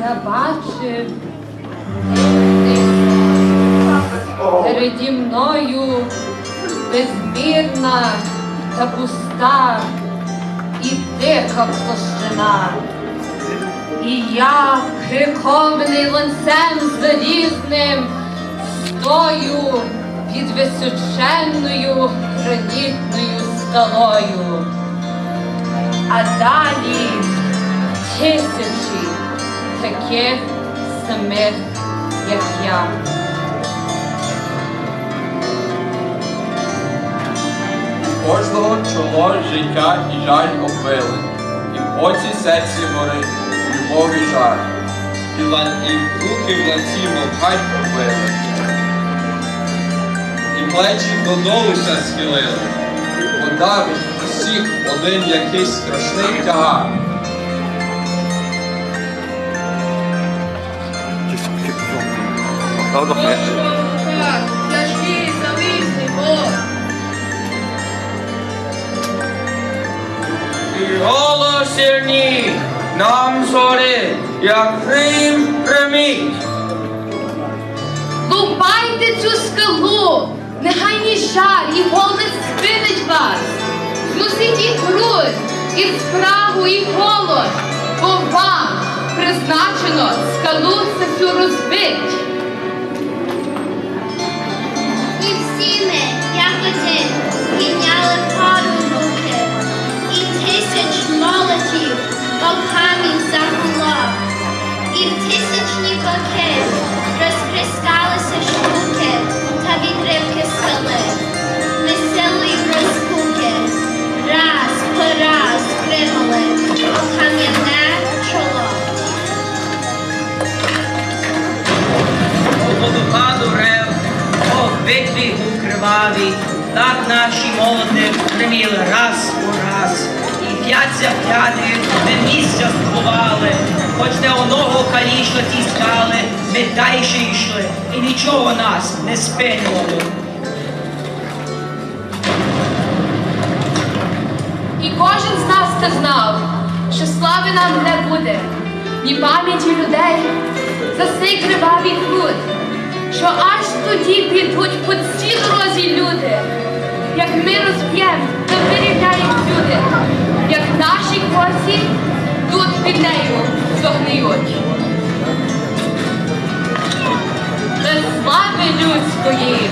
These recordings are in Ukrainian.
Я бачив переді мною безмірна та пуста і тиха площина. І я, прикований ланцем залізним, стою під височенною гранітною скалою. А далі тисячі таких самих, як я. Кожного чоло життя і жаль оббили, і в оці серці любов і жаль, і, лан... і руки в ланці мовхать оббили, і плечі додолу ся подавить усіх один якийсь страшний тягар. Тяжкий залізний Бог. І голос сильні нам згори, як грім гримить. Лупайте цю скалу, нехай жар і голод спинить вас. Зносіть і грудь, і спрагу, і голод, бо вам призначено скалу цю розбить. І всі ми, як один, підняли вгору руки, і тисяч молотів об камінь загуло, і в тисячні боки битві у кривавій, так наші молоди гриміли раз по раз. І п'яться п'яти, де місця збували, хоч де оного калічно тіскали, ми дальше йшли, і нічого нас не спинювало. І кожен з нас це знав, що слави нам не буде, ні пам'яті людей за цей кривавий труд, що аж тоді підуть по цій дорозі люди, як ми розп'єм та вирівняємо люди, як наші косі тут під нею зогниють. Без слави людської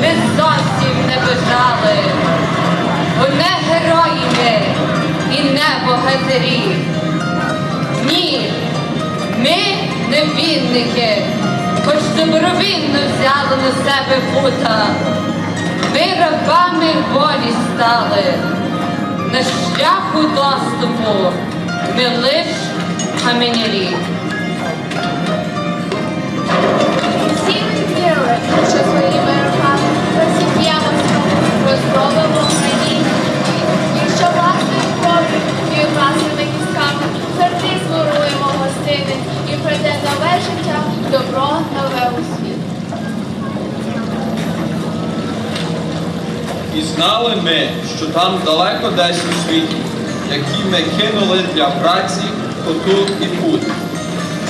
ми зовсім не бажали. Бо не герої ми і не богатирі. Ні, ми невінники, хоч добровільно взяли на себе пута. Ми рабами волі стали. На шляху доступу ми лиш каменярі. Всі вірили, що І знали ми, що там далеко десь у світі, які ми кинули для праці, коту і пут.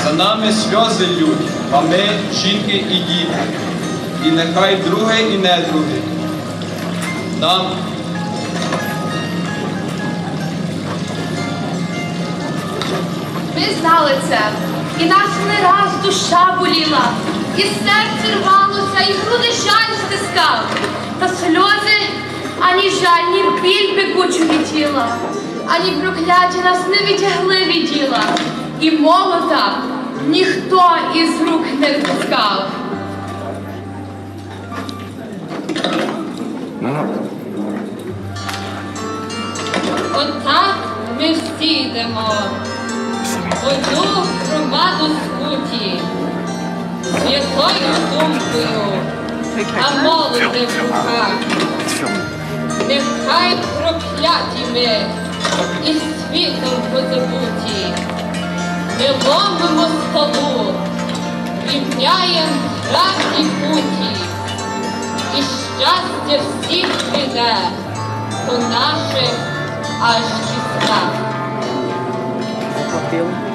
За нами сльози лють, а ми жінки і діти. І нехай друге і не друге. Нам Ми знали це, і нас не раз душа боліла, і серце рвалося, і груди жаль стискав, жаль, ні біль пекучого тіла, ані прокляття нас не відтягли від діла, і молота ніхто із рук не впускав. Отак ми всі йдемо. Одну громаду скуті, святою думкою, а молоди в руках. Нехай прокляті ми і світом позабуті. Ми ломимо скалу, рівняєм граді путі, і щастя всіх піде по наших аж світили.